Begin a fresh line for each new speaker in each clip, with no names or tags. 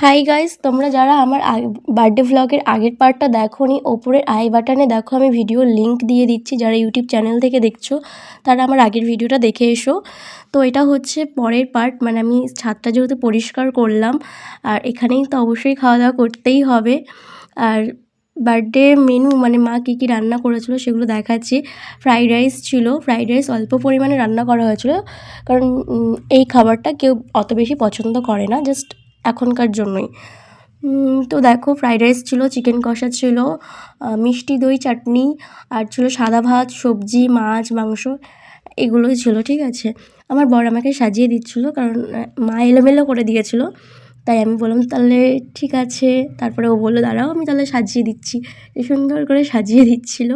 Hi guys তোমরা যারা আমার বার্থডে ভ্লগের আগের পার্টটা দেখো নি ওপরের আই বাটনে দেখো, আমি ভিডিও লিংক দিয়ে দিচ্ছি, যারা ইউটিউব চ্যানেল থেকে দেখছ, তারা আমার আগের ভিডিওটা দেখে এসো। তো এটা হচ্ছে পরের পার্ট মানে আমি ছাদটা যেহেতু পরিষ্কার করলাম, আর এখানেই তো অবশ্যই খাওয়া দাওয়া করতেই হবে। আর বার্থডে মেনু মানে মা কী কী রান্না করেছিল সেগুলো দেখাচ্ছি। ফ্রাইড রাইস ছিল ফ্রাইড রাইস অল্প পরিমাণে রান্না করা হয়েছিল, কারণ এই খাবারটা কেউ অত বেশি পছন্দ করে না জাস্ট এখনকার জন্যই। তো দেখো ফ্রাইড রাইস ছিল চিকেন কষা ছিল মিষ্টি দই চাটনি আর ছিল সাদা ভাত সবজি মাছ মাংস এগুলোই ছিল ঠিক আছে? আমার বর আমাকে সাজিয়ে দিচ্ছিল কারণ মা এলোমেলো করে দিয়েছিল। তাই আমি বললাম তাহলে ঠিক আছে। তারপরে ও বলল দাঁড়াও আমি তাহলে সাজিয়ে দিচ্ছি। এ সুন্দর করে সাজিয়ে দিচ্ছিল।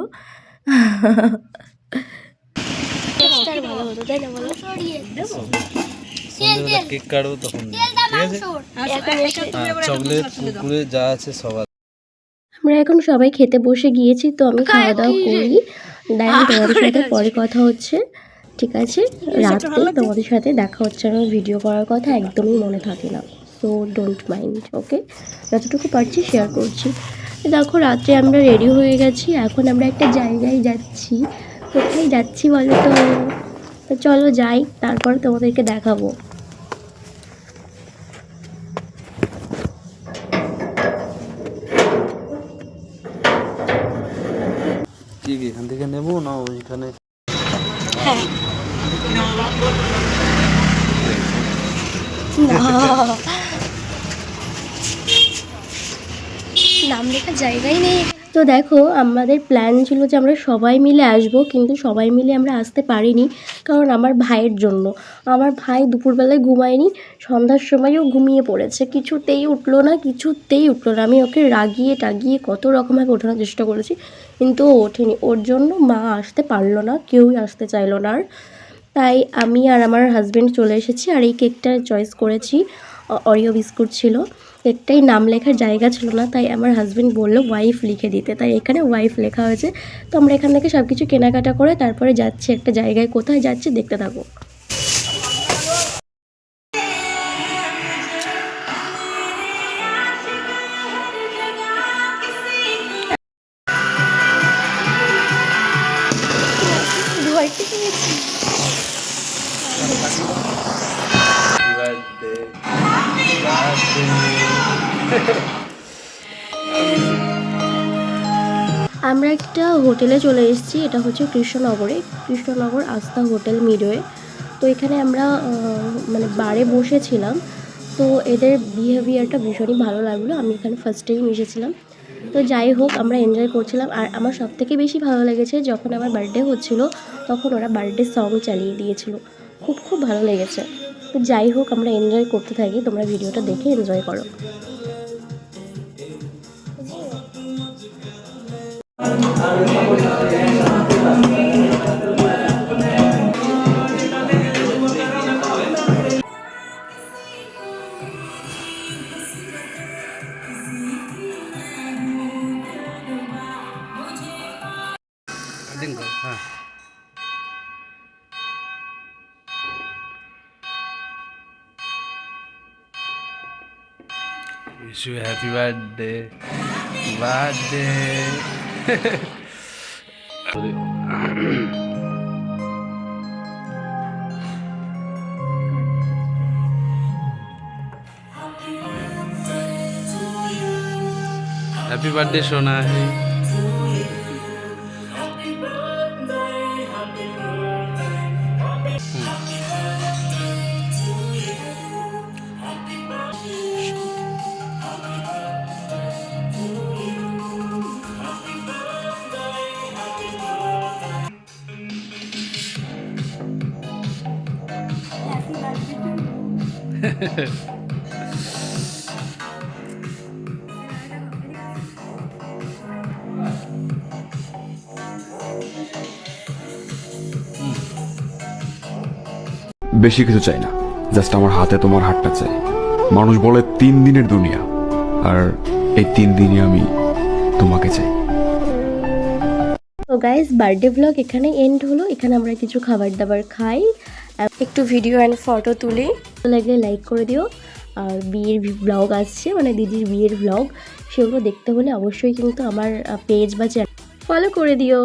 ভালো হতো তাই না বলো?
সন্ধ্যেবেলা কেক কাটবো তখন। ঠিক আছে? চকলেট কুকুরে যা আছে সব
আমরা এখন সবাই খেতে বসে গিয়েছি তো আমি খাওয়া দাওয়া করি। দেন তোমাদের সাথে পরে কথা হচ্ছে। ঠিক আছে? রাত্রে তোমাদের সাথে দেখা হচ্ছে আমার ভিডিও করার কথা একদমই মনে থাকে না। সো ডোন্ট মাইন্ড ওকে যতটুকু পারছি শেয়ার করছি। দেখো রাত্রে আমরা রেডি হয়ে গেছি। এখন আমরা একটা জায়গায় যাচ্ছি। কোথায় যাচ্ছি বলো তো? তো চলো যাই তারপর তোমাদেরকে দেখাবো।
কি, এখান থেকে নেব না ওইখানে?
নাম লেখার জায়গাই নেই। তো দেখো, আমাদের প্ল্যান ছিল যে আমরা সবাই মিলে আসব, কিন্তু সবাই মিলে আমরা আসতে পারিনি। কারণ আমার ভাইয়ের জন্য। আমার ভাই দুপুরবেলায় ঘুমায়নি, সন্ধ্যার সময়ও ঘুমিয়ে পড়েছে। কিছুতেই উঠল না, কিছুতেই উঠল না। আমি ওকে রাগিয়ে টাগিয়ে কত রকমভাবে ওঠানোর চেষ্টা করেছি, কিন্তু ও ওঠেনি। ওর জন্য মা আসতে পারল না, কেউই আসতে চাইলো না আর। তাই আমি আর আমার হাজব্যান্ড চলে এসেছি আর এই কেকটা চয়েস করেছি। অরিও বিস্কুট ছিল। একটাই নাম লেখার জায়গা ছিল না, তাই আমার হাজব্যান্ড বলল ওয়াইফ লিখে দিতে। তাই এখানে ওয়াইফ লেখা হয়েছে। তো আমরা এখান থেকে সব কিছু কেনাকাটা করে তারপরে যাচ্ছি একটা জায়গায়, কোথায় যাচ্ছি দেখতে থাকো। আমরা একটা হোটেলে চলে এসেছি, এটা হচ্ছে কৃষ্ণনগরে। কৃষ্ণনগর আস্থা হোটেল মিডওয়ে তো এখানে আমরা মানে বারে বসেছিলাম। তো এদের বিহেভিয়ারটা ভীষণই ভালো লাগল। আমি এখানে ফার্স্ট টাইম এসেছিলাম। তো যাই হোক, আমরা এনজয় করছিলাম। আর আমার সব থেকে বেশি ভালো লেগেছে, যখন আমার বার্থডে হচ্ছিল, তখন ওরা বার্থডে সং চালিয়ে দিয়েছিল। খুব খুব ভালো লেগেছে। তো যাই হোক আমরা এনজয় করতে থাকি। তোমরা ভিডিওটা দেখে এনজয় করো।
দিন কর, হ্যাঁ Wish you happy birthday. Birthday. Happy birthday সোনা
বেশি কিছু চাই না। জাস্ট আমার হাতে তোমার হাতটা চাই। মানুষ বলে তিন দিনের দুনিয়া। আর এই তিন দিনই আমি তোমাকে চাই।
তো গাইজ বার্থডে ব্লগ এখানে এন্ড হলো। এখানে আমরা কিছু খাবার দাবার খাই। একটু ভিডিও অ্যান্ড ফটো তুলি। লাগলে লাইক করে দিও। আর বিয়ের ব্লগ আসছে মানে দিদির বিয়ের ব্লগ সেগুলো দেখতে হলে অবশ্যই কিন্তু আমার পেজ বা চ্যানেল ফলো করে দিও।